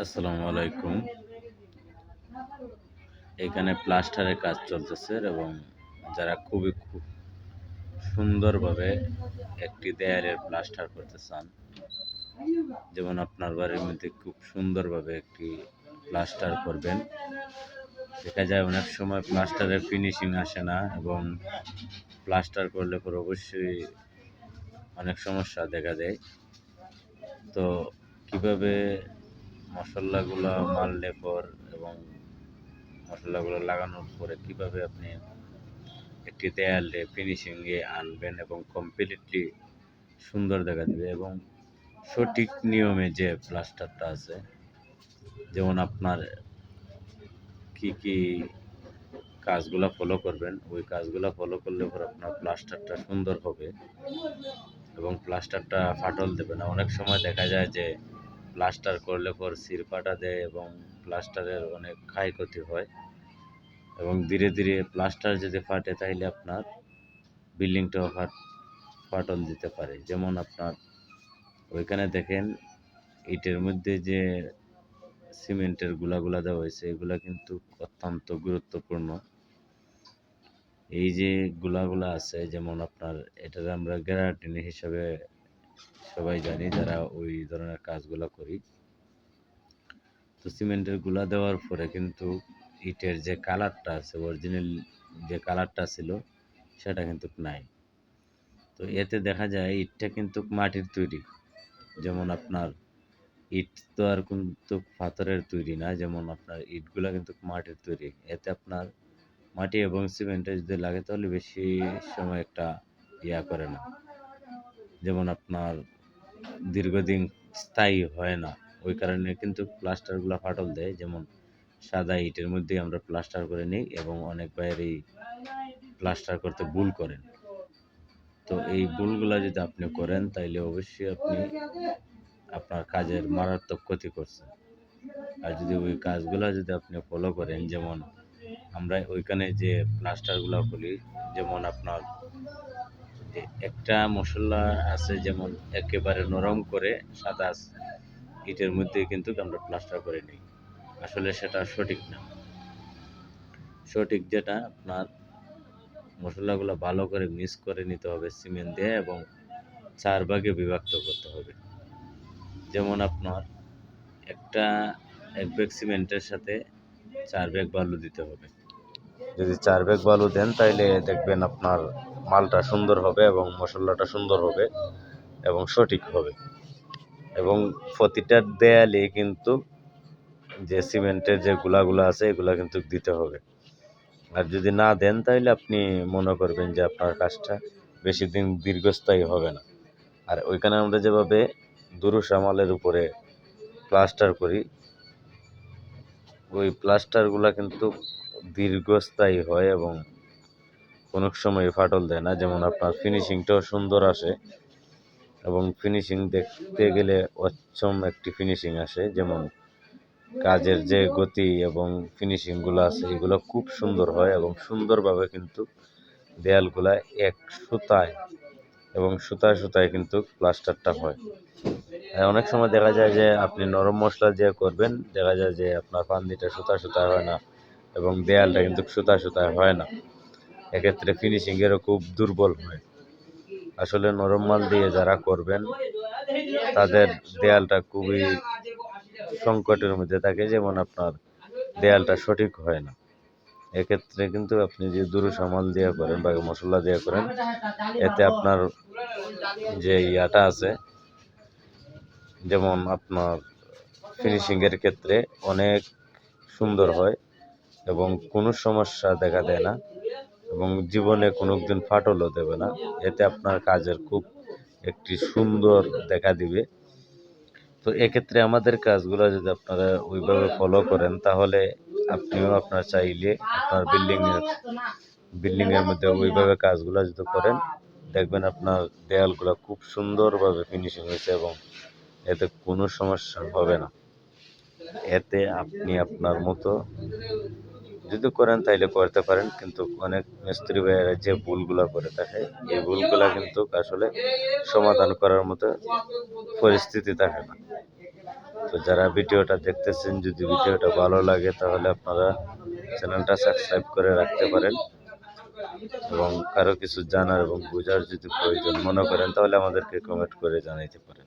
আসসালামু আলাইকুম। এখানে প্লাস্টারের কাজ চলতেছে এবং যারা খুবই খুব সুন্দরভাবে একটি দেয়ালের প্লাস্টার করতে চান, যেমন আপনার বাড়ির মধ্যে খুব সুন্দরভাবে একটি প্লাস্টার করবেন। দেখা যায় অনেক সময় প্লাস্টারের ফিনিশিং আসে না এবং প্লাস্টার করলে পর অবশ্যই অনেক সমস্যা দেখা দেয়। তো কীভাবে মশলাগুলো মারলে পর এবং মশলাগুলো লাগানোর পরে কীভাবে আপনি একটি দেয়ালে ফিনিশিংয়ে আনবেন এবং কমপ্লিটলি সুন্দর দেখা দেবে এবং সঠিক নিয়মে যে প্লাস্টারটা আছে, যেমন আপনার কি কি কাজগুলো ফলো করবেন, ওই কাজগুলো ফলো করলে পর আপনার প্লাস্টারটা সুন্দর হবে এবং প্লাস্টারটা ফাটল দেবে না। অনেক সময় দেখা যায় যে প্লাস্টার করলে পর সিরপাটা দেয় এবং প্লাস্টারের অনেক ক্ষয়ক্ষতি হয়। এবং ধীরে ধীরে প্লাস্টার যদি ফাটে তাহলে আপনার বিল্ডিংটাও ফাট, ফাটল দিতে পারে। যেমন আপনার ওইখানে দেখেন, ইটের মধ্যে যে সিমেন্টের গুলাগুলা দেওয়া হয়েছে, এগুলা কিন্তু অত্যন্ত গুরুত্বপূর্ণ। এই যে গুলাগুলা আছে, যেমন আপনার এটার আমরা গ্যারাটিন হিসাবে সবাই জানি যারা ওই ধরনের কাজগুলো করি। তো সিমেন্টেরগুলা দেওয়ার পরে কিন্তু ইটের যে কালারটা আছে অরিজিনাল যে কালারটা ছিল, সেটা কিন্তু নাই। তো এতে দেখা যায় ইটটা কিন্তু মাটির তৈরি। যেমন আপনার ইট তো আর কিন্তু পাথরের তৈরি না, যেমন আপনার ইটগুলা কিন্তু মাটির তৈরি। এতে আপনার মাটি এবং সিমেন্টে যদি লাগে তাহলে বেশি সময় একটা ইয়া করে না। যেমন আপনার দীর্ঘদিন স্থায়ী হয় না, ওই কারণে কিন্তু প্লাস্টারগুলো ফাটল দেয়। যেমন সাদা ইটের মধ্যে আমরা প্লাস্টার করে নিই এবং অনেক বাইরেই প্লাস্টার করতে ভুল করেন। তো এই ভুলগুলো যদি আপনি করেন, তাইলে অবশ্যই আপনি আপনার কাজের মারাত্মক ক্ষতি করছেন। আর যদি ওই কাজগুলো যদি আপনি ফলো করেন, যেমন আমরা ওইখানে যে প্লাস্টারগুলো করি যেমন আপনার একটা মশলা আছে যেমন একেবারে নরম করে সাদা ইটের মধ্যে কিন্তু আমরা প্লাস্টার করে নিই। আসলে সেটা সঠিক না। সঠিক যেটা, আপনার মশলাগুলো ভালো করে মিক্স করে নিতে হবে সিমেন্ট দিয়ে এবং চার ভাগে বিভক্ত করতে হবে। যেমন আপনার একটা এক ব্যাগ সিমেন্টের সাথে চার ব্যাগ বালু দিতে হবে। যদি চার ব্যাগ বালু দেন, তাইলে দেখবেন আপনার মালটা সুন্দর হবে এবং মশলাটা সুন্দর হবে এবং সঠিক হবে। এবং প্রতিটা দেয়ালে কিন্তু যে সিমেন্টের যে গুলাগুলো আছে, এগুলা কিন্তু দিতে হবে। আর যদি না দেন, তাহলে আপনি মনে করবেন যে আপনার কাজটা বেশি দিন দীর্ঘস্থায়ী হবে না। আর ওইখানে আমরা যেভাবে দুরুস আমলের উপরে প্লাস্টার করি, ওই প্লাস্টারগুলো কিন্তু দীর্ঘস্থায়ী হয় এবং কোনো সময় ফাটল দেয় না। যেমন আপনার ফিনিশিংটাও সুন্দর আসে এবং ফিনিশিং দেখতে গেলে অচ্ছম একটি ফিনিশিং আসে। যেমন কাজের যে গতি এবং ফিনিশিংগুলো আছে, এগুলো খুব সুন্দর হয় এবং সুন্দরভাবে কিন্তু দেয়ালগুলা এক সুতায় এবং সুতায় সুতায় কিন্তু প্লাস্টারটা হয়। অনেক সময় দেখা যায় যে আপনি নরম মশলা দিয়ে করবেন, দেখা যায় যে আপনার পান্দিটা সুতা সুতায় হয় না এবং দেয়ালটা কিন্তু সুতা সুতায় হয় না। এক্ষেত্রে ফিনিশিংয়েরও খুব দুর্বল হয়। আসলে নরম মাল দিয়ে যারা করবেন, তাদের দেয়ালটা খুবই সংকটের মধ্যে থাকে, যেমন আপনার দেয়ালটা সঠিক হয় না। এক্ষেত্রে কিন্তু আপনি যে দুরু সামাল দিয়ে করেন বা মশলা দিয়ে করেন, এতে আপনার যে ইয়াটা আছে, যেমন আপনার ফিনিশিংয়ের ক্ষেত্রে অনেক সুন্দর হয় এবং কোনো সমস্যা দেখা দেয় না। এবং জীবনে কোনো দিন ফাটলও দেবে না। এতে আপনার কাজের খুব একটি সুন্দর দেখা দিবে। তো এক্ষেত্রে আমাদের কাজগুলো যদি আপনারা ওইভাবে ফলো করেন, তাহলে আপনিও আপনার চাইলে আপনার বিল্ডিংয়ের বিল্ডিংয়ের মধ্যে ওইভাবে কাজগুলো যদি করেন, দেখবেন আপনার দেয়ালগুলো খুব সুন্দরভাবে ফিনিশিং হয়েছে এবং এতে কোনো সমস্যা হবে না। এতে আপনি আপনার মতো যদি করেন তাইলে করতে পারেন, কিন্তু অনেক মিস্ত্রি ভাইয়েরা যে ভুলগুলো করে থাকে, এই ভুলগুলো কিন্তু আসলে সমাধান করার মতো পরিস্থিতি থাকে না। তো যারা ভিডিওটা দেখতেছেন, যদি ভিডিওটা ভালো লাগে, তাহলে আপনারা চ্যানেলটা সাবস্ক্রাইব করে রাখতে পারেন। এবং কারও কিছু জানার এবং বোঝার যদি প্রয়োজন মনে করেন, তাহলে আমাদেরকে কমেন্ট করে জানাইতে পারেন।